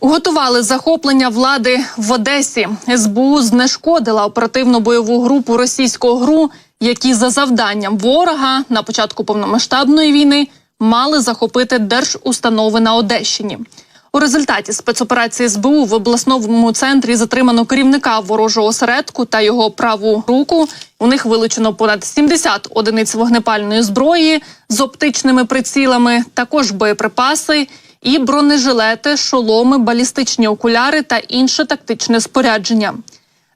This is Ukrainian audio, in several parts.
Готували захоплення влади в Одесі. СБУ знешкодила оперативну бойову групу російського ГРУ, які за завданням ворога на початку повномасштабної війни мали захопити держустанови на Одещині. У результаті спецоперації СБУ в обласному центрі затримано керівника ворожого осередку та його праву руку. У них вилучено понад 70 одиниць вогнепальної зброї з оптичними прицілами, також боєприпаси і бронежилети, шоломи, балістичні окуляри та інше тактичне спорядження.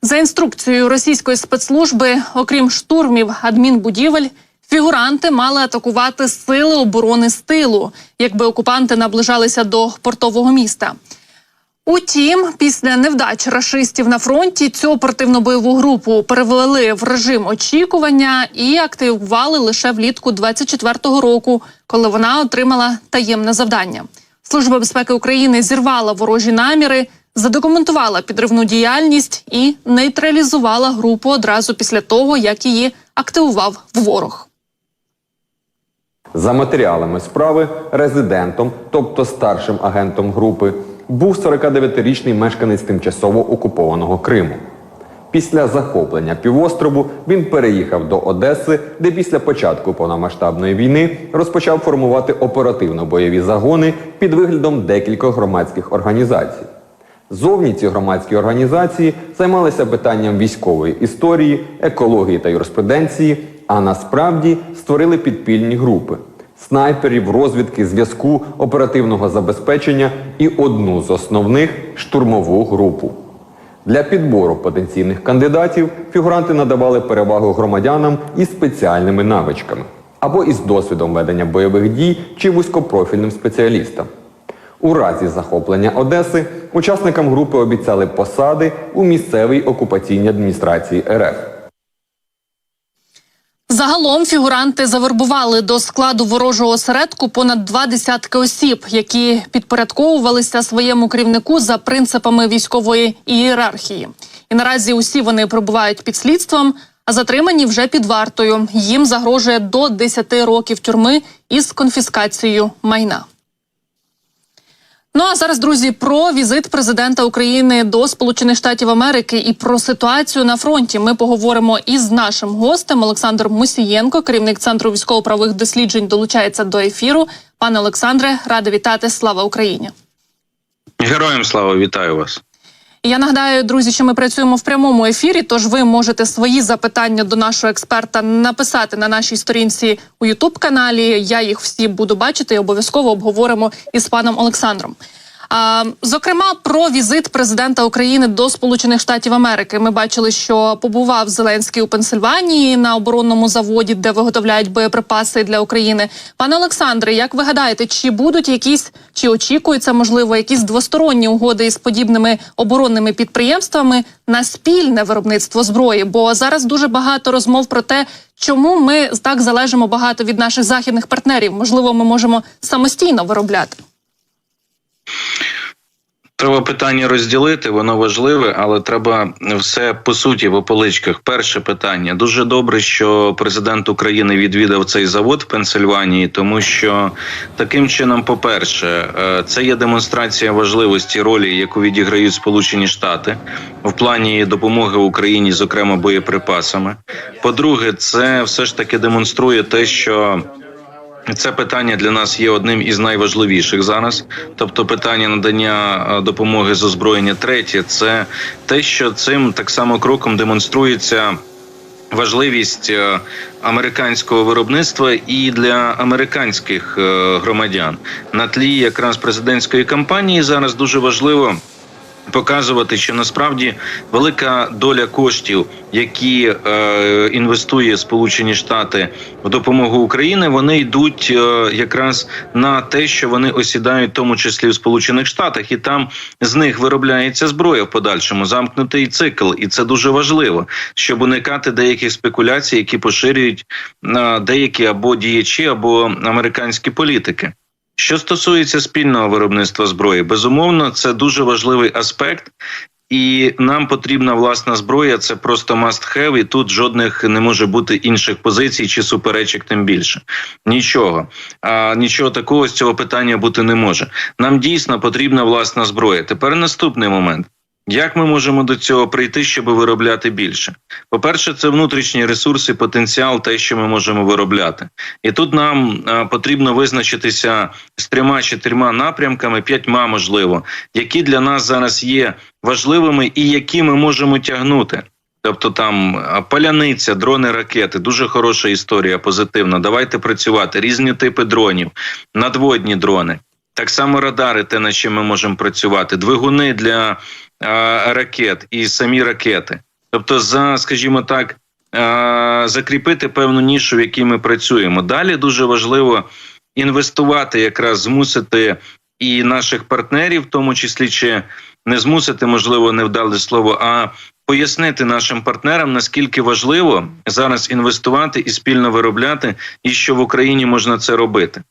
За інструкцією російської спецслужби, окрім штурмів адмінбудівель, фігуранти мали атакувати сили оборони з тилу, якби окупанти наближалися до портового міста. Утім, після невдач рашистів на фронті цю оперативно-бойову групу перевели в режим очікування і активували лише влітку 24-го року, коли вона отримала таємне завдання. Служба безпеки України зірвала ворожі наміри, задокументувала підривну діяльність і нейтралізувала групу одразу після того, як її активував ворог. За матеріалами справи резидентом, тобто старшим агентом групи, був 49-річний мешканець тимчасово окупованого Криму. Після захоплення півострову він переїхав до Одеси, де після початку повномасштабної війни розпочав формувати оперативно-бойові загони під виглядом декількох громадських організацій. Зовні ці громадські організації займалися питанням військової історії, екології та юриспруденції, а насправді створили підпільні групи снайперів, розвідки, зв'язку, оперативного забезпечення і одну з основних штурмову групу. Для підбору потенційних кандидатів фігуранти надавали перевагу громадянам із спеціальними навичками або із досвідом ведення бойових дій чи вузькопрофільним спеціалістам. У разі захоплення Одеси учасникам групи обіцяли посади у місцевій окупаційній адміністрації РФ. Загалом фігуранти завербували до складу ворожого осередку понад два десятки осіб, які підпорядковувалися своєму керівнику за принципами військової ієрархії. І наразі усі вони перебувають під слідством, а затримані вже під вартою. Їм загрожує до 10 років тюрми із конфіскацією майна. Ну а зараз, друзі, про візит президента України до Сполучених Штатів Америки і про ситуацію на фронті. Ми поговоримо із нашим гостем Олександром Мусієнко, керівник центру військово-правових досліджень, долучається до ефіру. Пане Олександре, рада вітати. Слава Україні! Героям слава вітаю вас. Я нагадаю, друзі, що ми працюємо в прямому ефірі. Тож ви можете свої запитання до нашого експерта написати на нашій сторінці у Ютуб каналі. Я їх всі буду бачити і обов'язково обговоримо із паном Олександром. Зокрема, про візит президента України до Сполучених Штатів Америки. Ми бачили, що побував Зеленський у Пенсильванії на оборонному заводі, де виготовляють боєприпаси для України. Пане Олександре, як ви гадаєте, чи будуть якісь чи очікуються можливо якісь двосторонні угоди із подібними оборонними підприємствами на спільне виробництво зброї? Бо зараз дуже багато розмов про те, чому ми так залежимо багато від наших західних партнерів. Можливо, ми можемо самостійно виробляти. Треба питання розділити, воно важливе, але треба все по суті в ополичках. Перше питання дуже добре, що президент України відвідав цей завод в Пенсильванії, тому що таким чином, по-перше, е, це є демонстрація важливості ролі, яку відіграють Сполучені Штати в плані допомоги Україні, зокрема боєприпасами. По-друге, це все ж таки демонструє те, що це питання для нас є одним із найважливіших зараз, тобто питання надання е, допомоги з озброєння. Третє це те, що цим так само кроком демонструється. Важливість е, американського виробництва і для американських е, громадян на тлі якраз президентської кампанії зараз дуже важливо показувати, що насправді велика доля коштів, які е, інвестує Сполучені Штати в допомогу Україні, вони йдуть е, якраз на те, що вони осідають, в тому числі в Сполучених Штатах, і там з них виробляється зброя в подальшому замкнутий цикл, і це дуже важливо, щоб уникати деяких спекуляцій, які поширюють на деякі або діячі, або американські політики. Що стосується спільного виробництва зброї, безумовно, це дуже важливий аспект. І нам потрібна власна зброя. Це просто must have, і тут жодних не може бути інших позицій чи суперечок, тим більше. Нічого. А нічого такого з цього питання бути не може. Нам дійсно потрібна власна зброя. Тепер наступний момент. Як ми можемо до цього прийти, щоб виробляти більше? По-перше, це внутрішні ресурси, потенціал, те, що ми можемо виробляти. І тут нам а, потрібно визначитися з трьома чотирма напрямками, п'ятьма можливо, які для нас зараз є важливими і які ми можемо тягнути. Тобто там а, паляниця, дрони, ракети, дуже хороша історія, позитивна. Давайте працювати. Різні типи дронів, надводні дрони. Так само радари, те, над чим ми можемо працювати, двигуни для ракет і самі ракети. Тобто, за, скажімо так, закріпити певну нішу, в якій ми працюємо. Далі дуже важливо інвестувати, якраз змусити і наших партнерів, в тому числі чи не змусити, можливо, невдале слово, а пояснити нашим партнерам, наскільки важливо зараз інвестувати і спільно виробляти, і що в Україні можна це робити.